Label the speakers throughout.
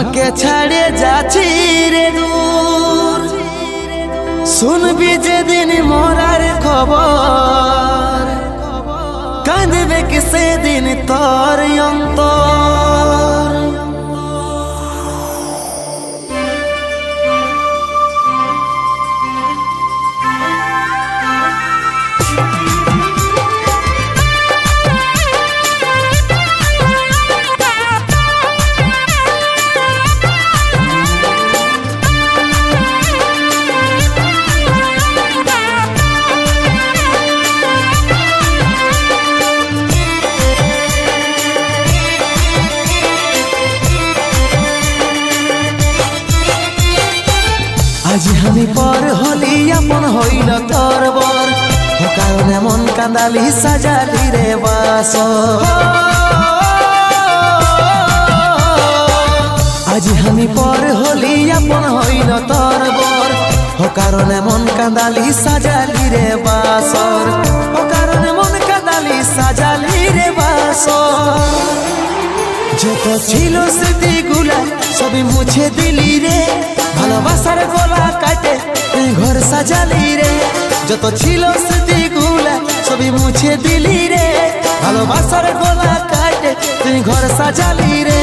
Speaker 1: আমাকে ছেড়ে যাচ্ছি রে দূর শুনবি যেদিন আজ আমি পর হলি আপন হইল তোর বর কারণে মন কান্দালি সাজালি রে বাস আজ আমি পর হলি আপন হইল তোর বর ও কারণে মন কান্দালি সাজালি রে বাসর। ও কারণে মন কান্দালি সাজালি রে বাসর। যত ছিল স্মৃতিগুলা সবই মুছে দিলি রে। ভালোবাসার গোলা কাটে। তুই ঘর সাজালি রে, যত ছিল স্মৃতিগুলা সবই মুছে দিলি রে। ভালোবাসার গোলা কাটে, তুই ঘর সাজালি রে।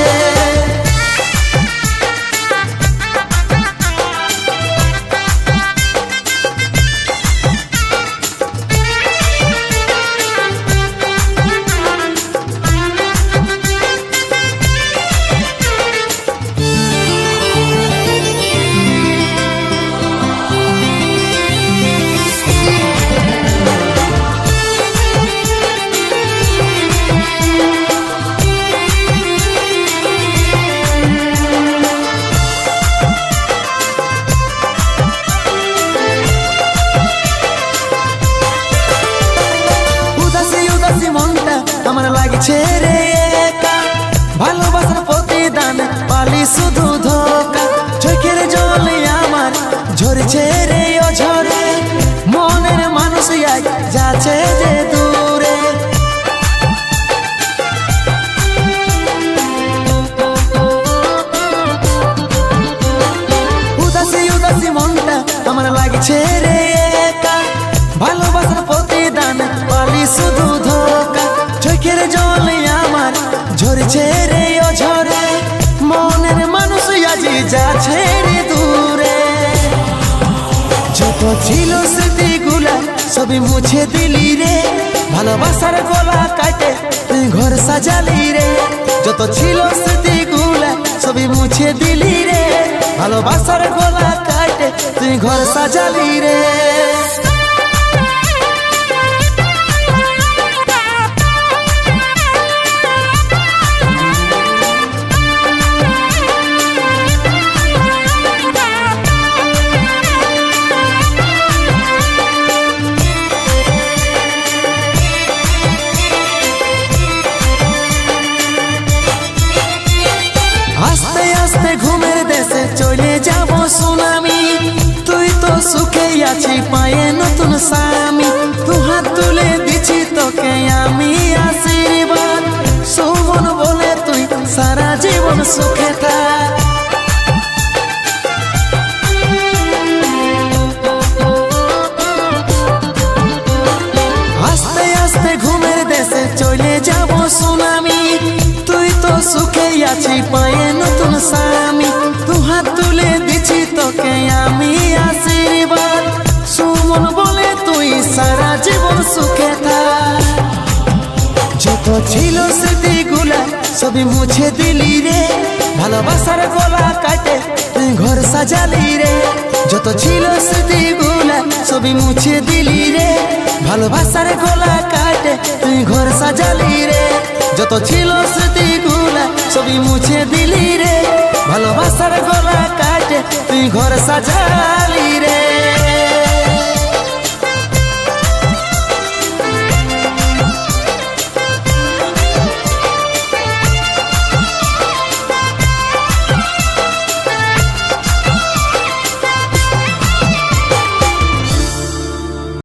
Speaker 1: রে একা। ভালোবাসার প্রতিদান পালি শুধু ধোকা। চোখের জলে আমার ঝরছে রে অঝরে। মনের মানুষ যাচ্ছে যে দূরে। উদাসী উদাসী মনটা আমার লাগছে রে একা। ভালোবাসার প্রতিদান পালি শুধু জলে আমার ঝরছে রে অঝরে। মনের মানুষ আজি যাচ্ছে রে দূরে। যত ছিল স্মৃতিগুলা সবই মুছে দিলি রে। ভালোবাসার গলা কাটে তুই ঘর সাজালি রে। যত ছিল স্মৃতিগুলা সবই মুছে দিলি রে। ভালোবাসার গলা কাটে তুই ঘর সাজালি রে। আছি পায়ে নতুন স্বামী। হাত তুলে দিছি তোকে আমি, আশীর্বাদ। বলে তুই সারা জীবন সুখে আস্তে আস্তে ঘুমের দেশে চলে যাব সুনামি। তুই তো সুখে আছি পায়ে ছিল স্মৃতিগুলা, সবই মুছে দিলি রে। ভালোবাসার গলা কাটে, তুই ঘর সাজালি রে। যত ছিল স্মৃতিগুলা, সবই মুছে দিলি রে। ভালোবাসার গলা কাটে, তুই ঘর সাজালি রে। যত ছিল স্মৃতিগুলা, সবই মুছে দিলি রে। ভালোবাসার গলা কাটে, তুই ঘর সাজালি